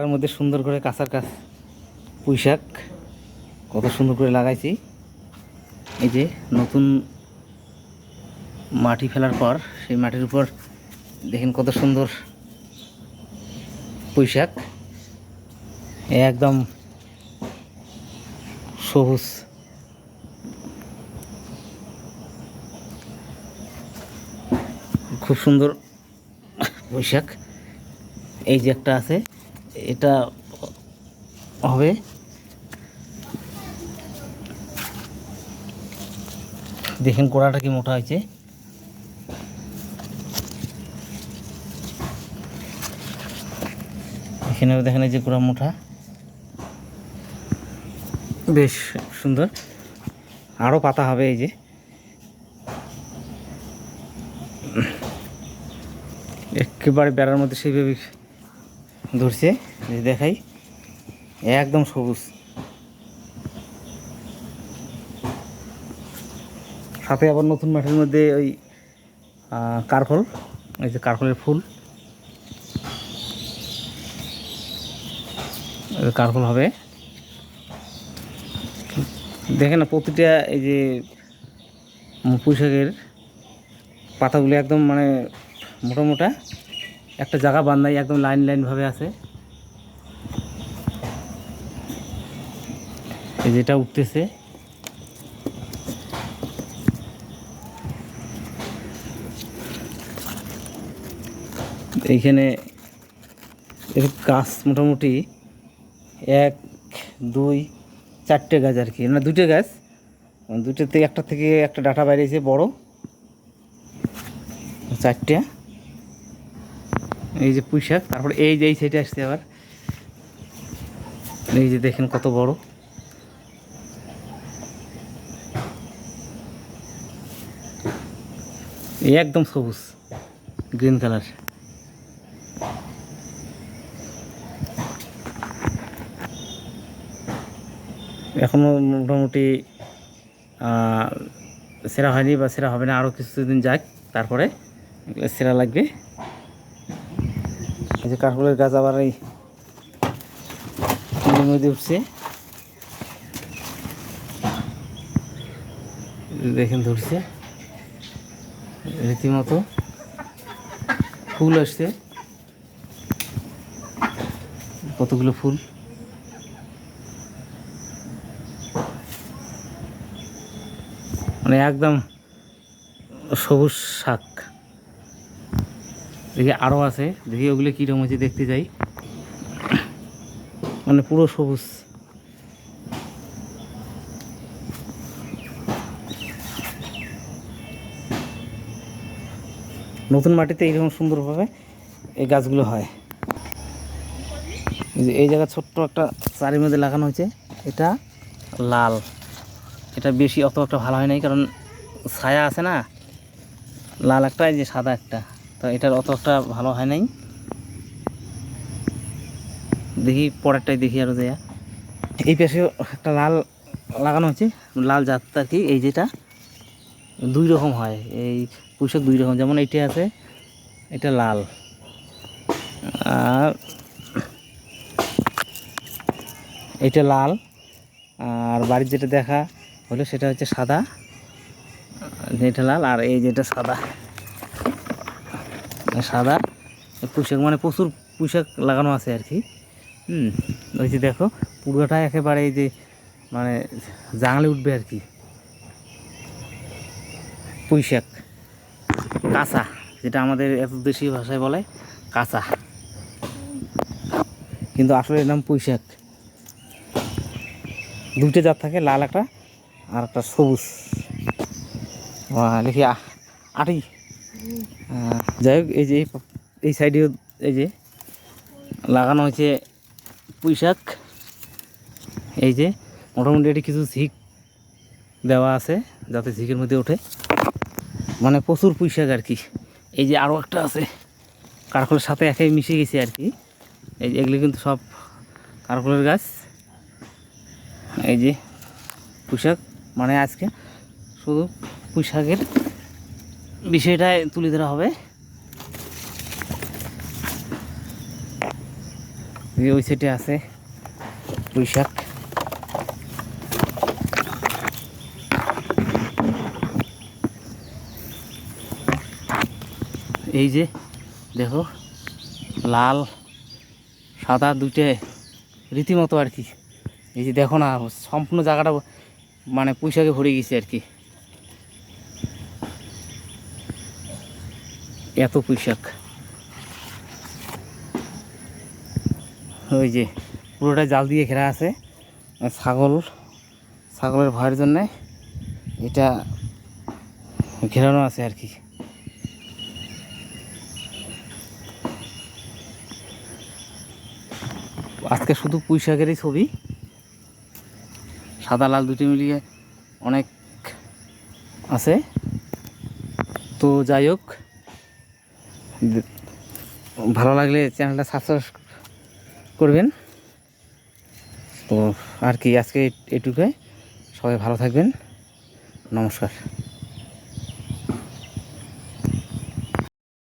এর মধ্যে সুন্দর করে কাঁচার কাজ পুঁই শাক কত সুন্দর করে লাগাইছি। এই যে নতুন মাটি ফেলার পর সেই মাটির উপর দেখেন কত সুন্দর পুঁই শাক একদম সবুজ। খুব সুন্দর পুঁই এই যে একটা আছে। এটা হবে। দেখেন কোড়াটা কি মোটা হয়েছে। এখানেও দেখেন যে কোড়া মোটা। বেশ সুন্দর। আরও পাতা হবে এই যে। একেবারে বেড়ার মধ্যে সেইভাবে ধরছে দেখাই একদম সবুজ। সাথে আবার নতুন মাঠের মধ্যে ওই আহ, কারকল এই যে কারকলের ফুল। যে হবে। দেখেন না প্রতিটা এই যে পুঁইশাকের পাতাগুলো একদম মানে মোটা মোটা। একটা জায়গা বান্ধাই একদম লাইন লাইনভাবে আছে। যেটা উঠতেছে। এইখানে গাছ মোটামুটি এক, দুই, চারটে গাছ আর কি। না দুটো গাছ। দুটো থেকে একটা থেকে একটা ডাটা বাইরেছে বড়। চারটে। এই যে পুঁই শাক তারপরে এই যে এই সাইডে আসছে আবার। এই যে দেখেন কত বড়। এই একদম সবুজ গ্রিন কালার এখনও মোটামুটি সেরা হয়নি বা সেরা হবে না আরও কিছুদিন যাক, তারপরে সেরা লাগবে। এই যে কাঠফুলের গাছ আবার এই মধ্যে উঠছে। দেখেন ধরছে। রীতিমতো ফুল আসছে। কতগুলো ফুল? মানে একদম সবুজ শাক। দেখি আরও আছে। দেখি ওগুলো কীরকম হচ্ছে দেখতে যাই। মানে পুরো সবুজ। নতুন মাটিতে এইরকম সুন্দরভাবে এই গাছগুলো হয়। এই যে এই জায়গা ছোট্ট একটা চারির মধ্যে লাগানো হয়েছে। এটা লাল। এটা বেশি অত একটা ভালো হয় নাই, কারণ ছায়া আছে না। লাল একটা যে সাদা একটা। তো এটার অত একটা ভালো হয় নাই। দেখি পরেরটাই দেখি আরও দেয়া। এই পাশে একটা লাল লাগানো হচ্ছে লাল জাতটা কি, এই যেটা। দুই রকম হয়, এই পোশাক দুই রকম, যেমন এইটা আছে, এটা লাল। আর এটা লাল, আর বাড়ির যেটা দেখা হলো সেটা হচ্ছে সাদা। যেটা লাল, আর এই যেটা সাদা। সাদা। পোশাক মানে প্রচুর পোশাক লাগানো আছে আর কি। হুম ওই যে দেখো পুরোটা একেবারে এই যে মানে জাঙালে উঠবে আর কি। পুঁইশাক কাঁচা যেটা আমাদের এত দেশীয় ভাষায় বলে কাঁচা। কিন্তু আসলে এর নাম পুঁইশাক দুইটা জাত থাকে লাল একটা আর একটা সবুজ। আহ, লিখি আটি। যাই হোক, এই যে এই সাইডেও এই যে লাগানো হয়েছে পুঁই শাক। এই যে মোটামুটি এটি কিছু ঝিক দেওয়া আছে, যাতে ঝিকের মধ্যে ওঠে। মানে প্রচুর পুঁই শাক আর কি। এই যে আরও একটা আছে, কারকলের সাথে একাই মিশে গেছে আর কি। এই যে এগুলি কিন্তু সব কারকলের গাছ। এই যে পুঁশাক মানে আজকে শুধু পুঁশাকের বিষয়টাই তুলে ধরা হবে। ওই সাইডে আছে পুঁই শাক। এই যে দেখো, লাল, সাদা দুইটে রীতিমতো আর কি। এই যে দেখো না, সম্পূর্ণ জায়গাটা মানে পুঁইশাকে ভরে গেছে আর কি। এত পুঁইশাক। ওই যে পুরোটা জাল দিয়ে ঘেরা আছে, ছাগল, ছাগলের ভয়ের জন্যে এটা ঘেরানো আছে আর কি। আজকে শুধু পুঁই শাকেরই ছবি। সাদা, লাল দুটি মিলিয়ে অনেক আছে। তো যাই হোক ভালো লাগলে চ্যানেলটা সাবস্ক্রাইব করবেন। তো আর কি আজকে এটুকুই। সবাই ভালো থাকবেন। নমস্কার।